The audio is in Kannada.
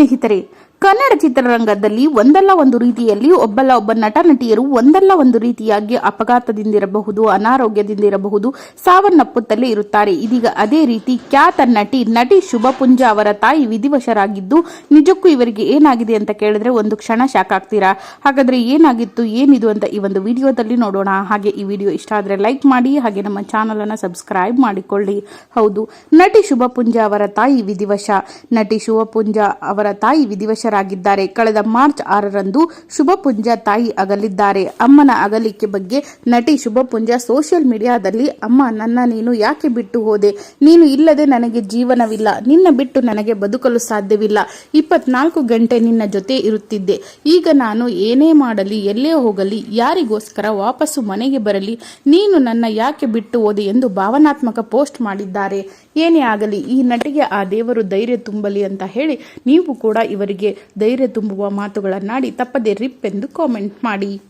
ಸ್ನೇಹಿತರೆ ಕನ್ನಡ ಚಿತ್ರರಂಗದಲ್ಲಿ ಒಂದಲ್ಲ ಒಂದು ರೀತಿಯಲ್ಲಿ ಒಬ್ಬಲ್ಲ ಒಬ್ಬ ನಟ ನಟಿಯರು ಒಂದಲ್ಲ ಒಂದು ರೀತಿಯಾಗಿ ಅಪಘಾತದಿಂದಿರಬಹುದು, ಅನಾರೋಗ್ಯದಿಂದಿರಬಹುದು, ಸಾವನ್ನಪ್ಪುತ್ತಲೇ ಇರುತ್ತಾರೆ. ಇದೀಗ ಅದೇ ರೀತಿ ಖ್ಯಾತ ನಟಿ ನಟಿ ಶುಭ ಪುಂಜ ಅವರ ತಾಯಿ ವಿಧಿವಶರಾಗಿದ್ದು, ನಿಜಕ್ಕೂ ಇವರಿಗೆ ಏನಾಗಿದೆ ಅಂತ ಕೇಳಿದ್ರೆ ಒಂದು ಕ್ಷಣ ಶಾಕ್ ಆಗ್ತೀರಾ? ಹಾಗಾದ್ರೆ ಏನಾಗಿತ್ತು, ಏನಿದು ಅಂತ ಈ ಒಂದು ವಿಡಿಯೋದಲ್ಲಿ ನೋಡೋಣ. ಹಾಗೆ ಈ ವಿಡಿಯೋ ಇಷ್ಟ ಆದ್ರೆ ಲೈಕ್ ಮಾಡಿ, ಹಾಗೆ ನಮ್ಮ ಚಾನಲ್ ಅನ್ನ ಸಬ್ಸ್ಕ್ರೈಬ್ ಮಾಡಿಕೊಳ್ಳಿ. ಹೌದು, ನಟಿ ಶುಭ ಪುಂಜ ಅವರ ತಾಯಿ ವಿಧಿವಶ. ನಟಿ ಶುಭಪುಂಜ ಅವರ ತಾಯಿ ವಿಧಿವಶರಾಗಿದ್ದಾರೆ ಕಳೆದ ಮಾರ್ಚ್ ಆರರಂದು ಶುಭಪುಂಜ ತಾಯಿ ಅಗಲಿದ್ದಾರೆ. ಅಮ್ಮನ ಅಗಲಿಕೆ ಬಗ್ಗೆ ನಟಿ ಶುಭಪುಂಜ ಸೋಷಿಯಲ್ ಮೀಡಿಯಾದಲ್ಲಿ, ಅಮ್ಮ, ನನ್ನ ನೀನು ಯಾಕೆ ಬಿಟ್ಟು ಹೋದೆ? ನೀನು ಇಲ್ಲದೆ ನನಗೆ ಜೀವನವಿಲ್ಲ. ನಿನ್ನ ಬಿಟ್ಟು ನನಗೆ ಬದುಕಲು ಸಾಧ್ಯವಿಲ್ಲ. ಇಪ್ಪತ್ನಾಲ್ಕು ಗಂಟೆ ನಿನ್ನ ಜೊತೆ ಇರುತ್ತಿದ್ದೆ. ಈಗ ನಾನು ಏನೇ ಮಾಡಲಿ, ಎಲ್ಲೇ ಹೋಗಲಿ, ಯಾರಿಗೋಸ್ಕರ ವಾಪಸ್ಸು ಮನೆಗೆ ಬರಲಿ, ನೀನು ನನ್ನ ಯಾಕೆ ಬಿಟ್ಟು ಹೋದೆ ಎಂದು ಭಾವನಾತ್ಮಕ ಪೋಸ್ಟ್ ಮಾಡಿದ್ದಾರೆ. ಏನೇ ಆಗಲಿ, ಈ ನಟಿಗೆ ಆ ದೇವರು ಧೈರ್ಯ ತುಂಬಲಿ ಅಂತ ಹೇಳಿ ನೀವು ಕೂಡ ಇವರಿಗೆ ಧೈರ್ಯ ತುಂಬುವ ಮಾತುಗಳನ್ನಾಡಿ ತಪ್ಪದೆ ರಿಪ್ ಎಂದು ಕಾಮೆಂಟ್ ಮಾಡಿ.